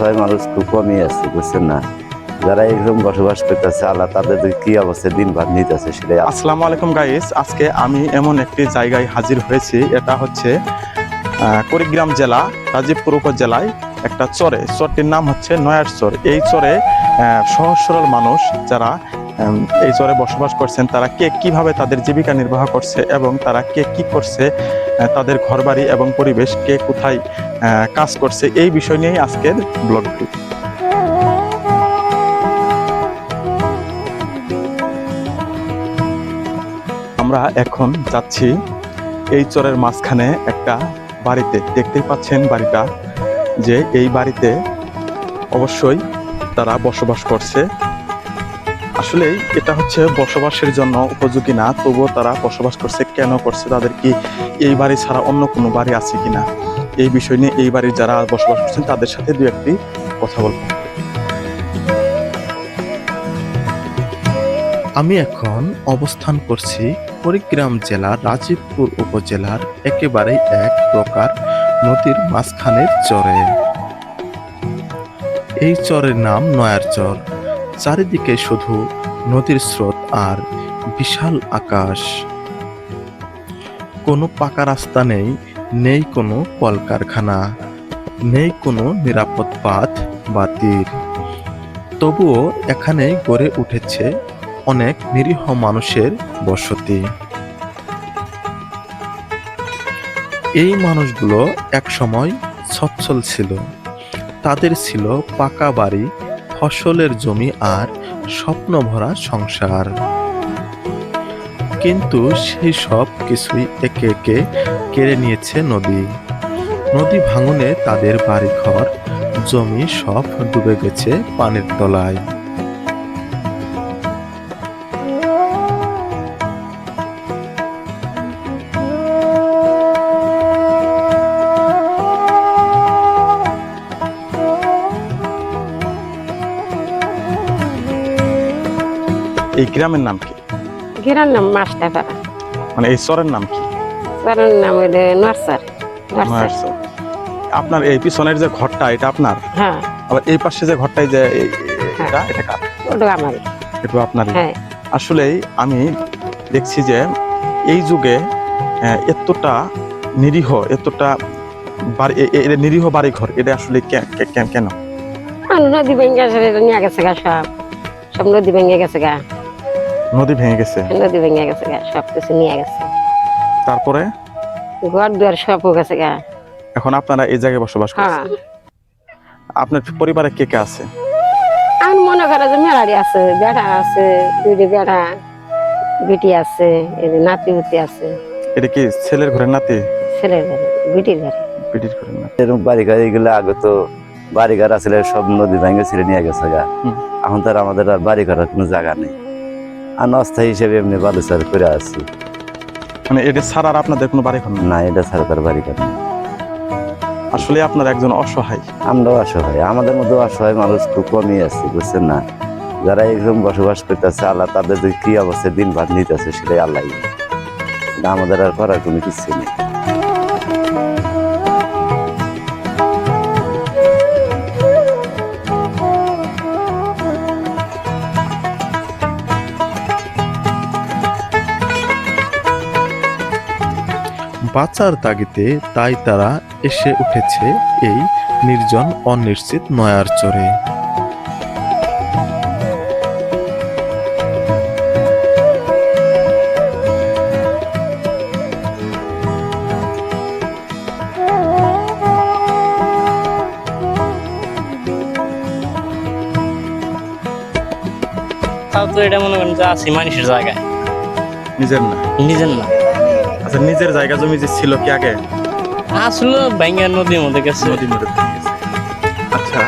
অসহায় মানুষ খুব কমই আছে, বুঝছেন না? যারা এরকম বসবাস করতেছে, আল্লাহ তাদের কি অবস্থায় দিন ভাত নিতেছে সেটাই আসসালামু আলাইকুম গাইস আজকে আমি এমন একটি জায়গায় হাজির হয়েছি, এটা হচ্ছে কুড়িগ্রাম জেলা, রাজীবপুর উপজেলায় একটা চরে। চরটির নাম হচ্ছে নয়ার চর। এই চরে সহজ সরল মানুষ যারা এই চরে বসবাস করছেন, তারা কে কীভাবে তাদের জীবিকা নির্বাহ করছে এবং তারা কে কি করছে তাদের ঘরবাড়ি এবং পরিবেশ কে কোথায় কাজ করছে এই বিষয় নিয়েই আজকের ব্লগটি। আমরা এখন যাচ্ছি এই চরের মাঝখানে একটা বাড়িতে। দেখতেই পাচ্ছেন বাড়িটা যে এই বাড়িতে অবশ্যই তারা বসবাস করছে। আসলে এটা হচ্ছে বসবাসের জন্য উপযোগী না, তবুও তারা বসবাস করছে। কেন করছে? তাদের কি এই বাড়ি ছাড়া অন্য কোনো বাড়ি আছে কিনা? এই বিষয় নিয়ে এই বাড়ির যারা বসবাস করছেন, তাদের সাথে দু একটি কথা বলব। আমি এখন অবস্থান করছি কুড়িগ্রাম জেলার রাজীবপুর উপজেলার একেবারে এক প্রকার নদীর মাঝখানের চরে। এই চরের নাম নয়ার চর। চারিদিকে শুধু নদীর স্রোত আর বিশাল আকাশ। কোনো পাকা রাস্তা নেই নেই কোনো কলকারখানা, নেই কোনো নিরাপদ পথ বা তীর। তবুও এখানে গড়ে উঠেছে অনেক নিরীহ মানুষের বসতি। এই মানুষগুলো একসময় সচ্ছল ছিল। তাদের ছিল পাকা বাড়ি ফসলের জমি আর স্বপ্ন ভরা সংসার। কিন্তু সেই সব কিছুই একে একে কেড়ে নিয়েছে নদী। নদী ভাঙনে তাদের বাড়িঘর, জমি সব ডুবে গেছে পানির তলায়। এই গ্রামের নাম কি? গিরার নাম মাস্টাপাড়া মানে এই চরের নাম কি? স্যারের নাম হইলে নার্সার। নার্সার। আপনার এই পিছনের যে ঘরটা এটা আপনার? হ্যাঁ। আবার এই পাশে যে ঘরটাই যে হ্যাঁ। এটা এটা কার? ওটা আমার। এটা আপনার হ্যাঁ। আসলেই আমি দেখছি যে এই যুগে এতটা নিরীহ এতটা বাড়ি নিরীহ বাড়ি ঘর এটা আসলে কেন? নদী ভেঙে গেছে নিয়ে গেছে গা সব। সব নদী ভেঙে গেছে গা। নদী ভেঙে গেছে। নদী ভেঙে গেছে গা সব কিছু নিয়ে গেছে। তারপরে? ঘর দুয়ার সব হয়ে গেছে গা। এখন আপনারা এই জায়গায় বসবাস হ্যাঁ। করছেন আপনার পরিবারে কে কে আছে? আর মনে করে যে মেলারি আছে বেটা আছে দুইটি বেটা বিটি আছে এই নাতি উতি আছে। এটা কি ছেলের ঘরের নাতি? ছেলের ঘরে বিটির ঘরে। পিটির ঘরের নাতি। এরকম বাড়িঘর এগুলো আগে তো বাড়িঘর আসলে সব নদী ভেঙে ছিঁড়ে নিয়ে গেছে গা। এখন তার আমাদের আর বাড়ি করার কোনো জায়গা নেই। আর অস্থায়ী হিসেবে এমনি বালুচার করে আছি। মানে এটা ছাড়া আর আপনাদের কোনো বাড়ি ঘর না এটা ছাড়া তার বাড়ি করা আসলে আপনার একজন অসহায়। আমরাও অসহায়। আমাদের মধ্যে অসহায় মানুষ খুব কমই আছে বুঝছেন না? যারা এরকম বসবাস করতেছে আল্লাহ তাদের যে কী অবস্থায় দিন ভাত নিতেছে সেটাই আল্লাহ। আমাদের আর করার কোনো কিছু নেই। বাঁচার তাগিদে তাই তারা এসে উঠেছে এই নির্জন অনিশ্চিত নয়ার চরে। তাও তো এটা মনে করেন যে আছি মানুষের জায়গায়। নিজের না। নিজের না। আচ্ছা নিজের জায়গা জমি যে ছিল কি আগে? আসলে ব্যাঙ্গা নদীর মধ্যে গেছে। নদীর মধ্যে গেছে। আচ্ছা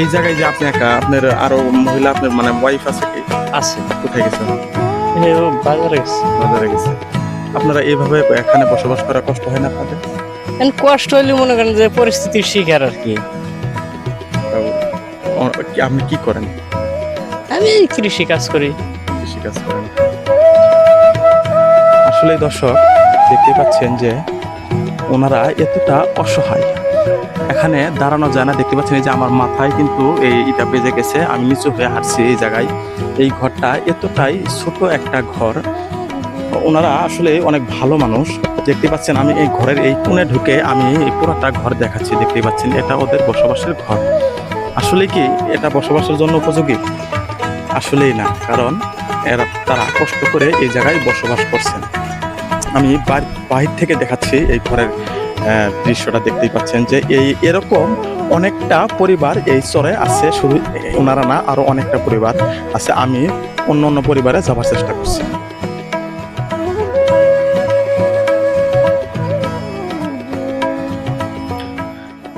এই জায়গায় যে আপনি একা আপনার আরও মহিলা আপনার মানে ওয়াইফ আছে কি? আছে। কোথায় ও বাজারে গেছে। বাজারে গেছে। আপনারা এইভাবে এখানে বসবাস করা কষ্ট হয় না আপনাদের? কষ্ট হইলে মনে করেন যে পরিস্থিতির শিকার আর কি। আপনি কি করেন? আমি কৃষি কাজ করি। কৃষি কাজ করেন। আসলে দর্শক দেখতে পাচ্ছেন যে ওনারা এতটা অসহায়। এখানে দাঁড়ানো যায় না, দেখতে পাচ্ছেন যে আমার মাথায় কিন্তু এই এটা বেজে গেছে, আমি নিচু হয়ে হাঁটছি এই জায়গায়। এই ঘরটা এতটাই ছোট একটা ঘর। ওনারা আসলে অনেক ভালো মানুষ। দেখতে পাচ্ছেন আমি এই ঘরের এই কোণে ঢুকে আমি এই পুরোটা ঘর দেখাচ্ছি দেখতে পাচ্ছেন এটা ওদের বসবাসের ঘর। আসলে কি এটা বসবাসের জন্য উপযোগী? আসলেই না, কারণ এরা তারা কষ্ট করে এই জায়গায় বসবাস করছেন। আমি বাহির থেকে দেখাচ্ছি এই ঘরের দৃশ্যটা দেখতেই পাচ্ছেন যে এই এরকম অনেকটা পরিবার এই চরে আছে। শুধু ওনারা না, আরও অনেকটা পরিবার আছে। আমি অন্য অন্য পরিবারে যাবার চেষ্টা করছি।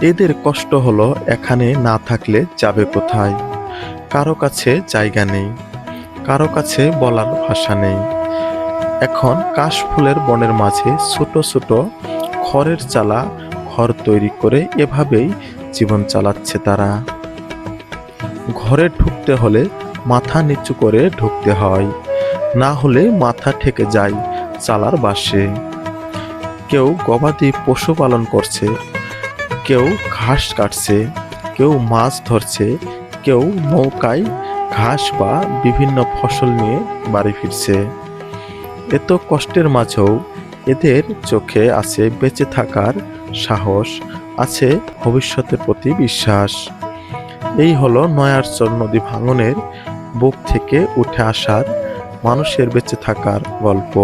এদের কষ্ট হলো এখানে না থাকলে যাবে কোথায়? কারও কাছে জায়গা নেই। কারও কাছে বলার ভাষা নেই। এখন কাশফুলের বনের মাঝে ছোট ছোট খড়ের চালা ঘর তৈরি করে এভাবেই জীবন চালাচ্ছে তারা। ঘরে ঢুকতে হলে মাথা নিচু করে ঢুকতে হয়। না হলে মাথা ঠেকে যায় চালার বাসে। কেউ গবাদি পশু পালন করছে, কেউ ঘাস কাটছে, কেউ মাছ ধরছে, কেউ নৌকায় ঘাস বা বিভিন্ন ফসল নিয়ে বাড়ি ফিরছে। এত কষ্টের মাঝেও এদের চোখে আছে বেঁচে থাকার সাহস, আছে ভবিষ্যতের প্রতি বিশ্বাস। এই হলো নয়ারচর নদী ভাঙনের বুক থেকে উঠে আসার মানুষের বেঁচে থাকার গল্প।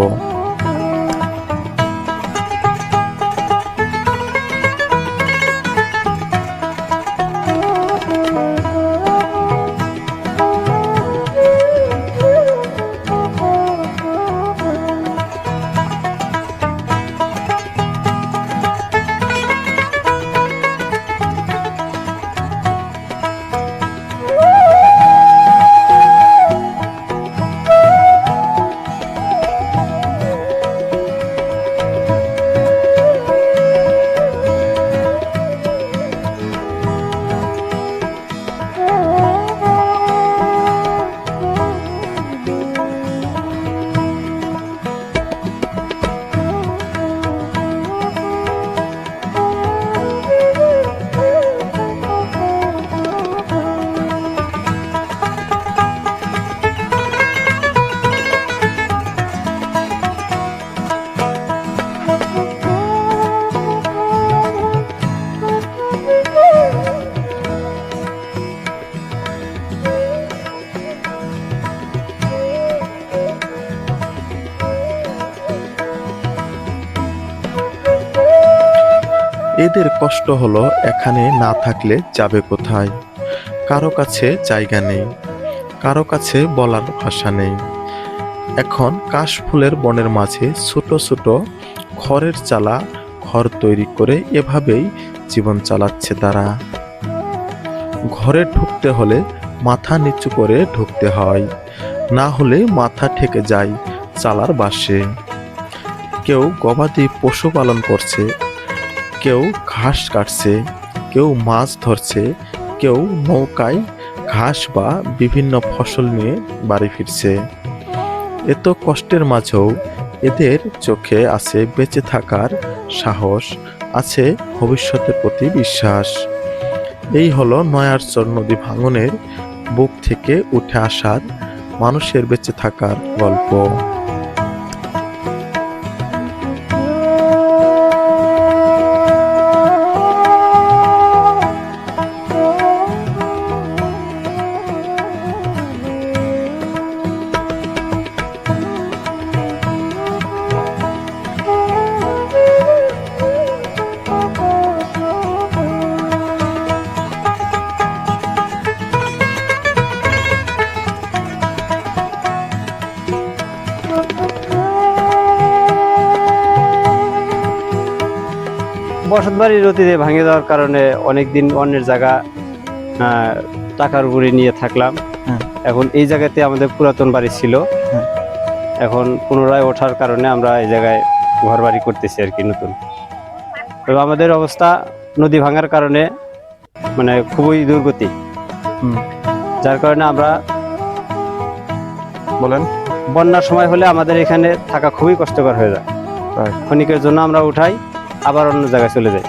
এদের কষ্ট হলো এখানে না থাকলে যাবে কোথায়? কারও কাছে জায়গা নেই, কারও কাছে বলার ভাষা নেই। এখন কাশফুলের বনের মাঝে ছোট ছোট খড়ের চালা ঘর তৈরি করে এভাবেই জীবন চালাচ্ছে তারা। ঘরে ঢুকতে হলে মাথা নিচু করে ঢুকতে হয়, না হলে মাথা ঠেকে যায় চালার বাসে। কেউ গবাদি পশু পালন করছে কেউ ঘাস কাটছে, কেউ মাছ ধরছে, কেউ নৌকায় ঘাস বা বিভিন্ন ফসল নিয়ে বাড়ি ফিরছে। এত কষ্টের মাঝেও এদের চোখে আছে বেঁচে থাকার সাহস, আছে ভবিষ্যতের প্রতি বিশ্বাস। এই হলো নয়ারচর নদী ভাঙনের বুক থেকে উঠে আসার মানুষের বেঁচে থাকার গল্প। বসত বাড়ির অতীতে ভাঙে যাওয়ার কারণে অনেকদিন অন্যের জায়গা টাকার উপরে নিয়ে থাকলাম। হ্যাঁ। এখন এই জায়গাতে আমাদের পুরাতন বাড়ি ছিল। হ্যাঁ। এখন পুনরায় ওঠার কারণে আমরা এই জায়গায় ঘর বাড়ি করতেছি আর কি নতুন। তবে আমাদের অবস্থা নদী ভাঙার কারণে মানে খুবই দুর্গতি। যার কারণে আমরা বলেন। বন্যার সময় হলে আমাদের এখানে থাকা খুবই কষ্টকর হয়ে যায়। ক্ষণিকের জন্য আমরা উঠাই। আবার অন্য জায়গায় চলে যাই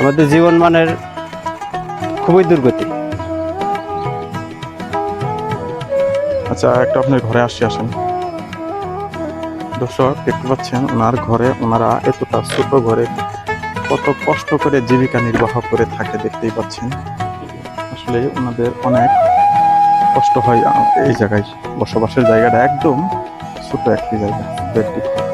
আমাদের জীবন মানের খুবই দুর্গতি। আচ্ছা একটা আপনার ঘরে আসি, আসেন। দর্শক, দেখতে পাচ্ছেন, ওনার ঘরে, ওনারা এতটা ছোট ঘরে কত কষ্ট করে জীবিকা নির্বাহ করে থাকে, দেখতেই পাচ্ছেন। আসলে ওনাদের অনেক কষ্ট হয় এই জায়গায় বসবাসের জায়গাটা একদম ছোট একটি জায়গা ঘর।